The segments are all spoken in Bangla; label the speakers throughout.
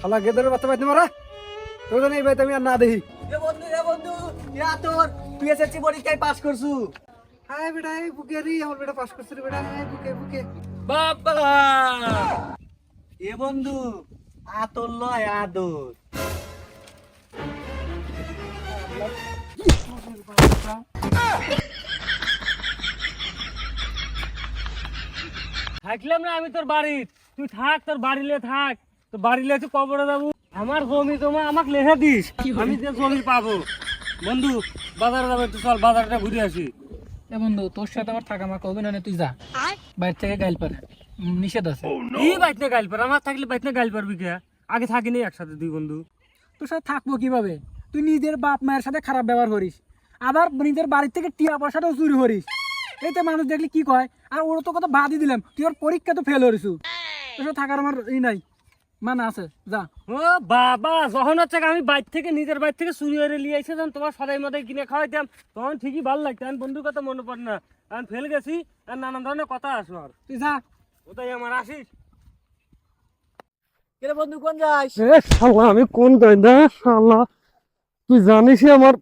Speaker 1: শালা গেদের বাচ্চা পাইতে মারা? তোর জন্য এই আমি আর না দেখি।
Speaker 2: এ বন্ধু এ বন্ধু ইয়া তোর তুই এসএসসি পরীক্ষায় পাস করছু।
Speaker 1: হাই বেটা এই বুকে রে আমার বেটা পাস করছে রে বেটা এই বুকে বুকে।
Speaker 2: বাবা এ বন্ধু আতর লয় আদর।
Speaker 3: থাকলাম না আমি তোর বাড়ির। তুই থাক তোর বাড়িলে থাক। তোর বাড়িলে তুই কবরে যাব। আমার জমি জমা আমাকে লেখা দিস। আমি যে জমি পাবো। বন্ধু বাজারে যাব একটু চল বাজারটা ঘুরে আসি।
Speaker 4: এ বন্ধু তোর সাথে আমার থাকা আমার কবে না তুই যা। বাইরে থেকে গাইল পারে। নিষেধ আছে।
Speaker 3: কি বাইতে গাইল পার আমার থাকলে বাইতে গাইল পারবি কে? আগে থাকিনি একসাথে দুই বন্ধু।
Speaker 4: তোর সাথে থাকব কীভাবে? তুই নিজের বাপ মায়ের সাথে খারাপ ব্যবহার করিস। আবার নিজের বাড়ির থেকে টিয়া পয়সাটাও চুরি করিস। এইতে মানুষ দেখলে কি কয়? আর ওর তো কত বাদই দিলাম। তুই ওর পরীক্ষা তো ফেল করিস তোর সাথে থাকার আমার ই নাই। মানে আছে যা।
Speaker 3: ও বাবা যখন হচ্ছে আমি বাইর থেকে নিজের বাইর থেকে চুরি করে নিয়ে এসে যখন তোমার সদাই মদাই কিনে খাওয়াইতাম তখন ঠিকই ভালো লাগতো আমি বন্ধুর কথা মনে পড়ে না। আমি ফেল গেছি আর নানান ধরনের কথা আসো আর
Speaker 4: তুই যা।
Speaker 3: ওটাই আমার আসিস?
Speaker 2: কে বন্ধু কোন যাস?
Speaker 3: এ শালা আমি কোন গাই না শালা। তুই জানিস আমার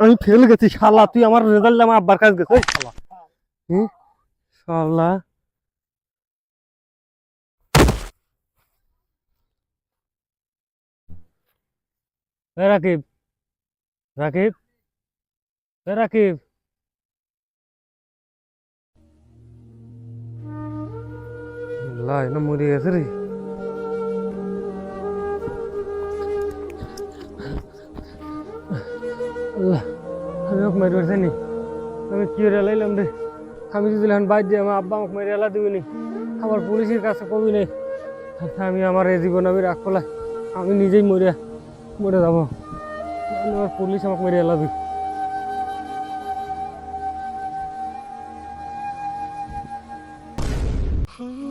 Speaker 3: আমি ফেল গেছি শালা। তুই আমার রেজাল্ট আমার আব্বার কাছে গেছে শালা। হুম? শালা। এ রাকিব রাকিব এ রাকিব। লাই না মরে গেছে রে। আল্লাহ আমি ওকে মেরে পারছি নি। আমি কি লাইলাম রে? আমি যদি বাইর দিয়ে আমার আব্বা আমাকে মেরে এলা দিবি নি। আমার পুলিশের কাছে কবি নেই। আমি আমার এই জীবন আমি রাখব আমি নিজেই মরে মরে যাব পুলিশ আমাকে মেরে এলাবি Hmm.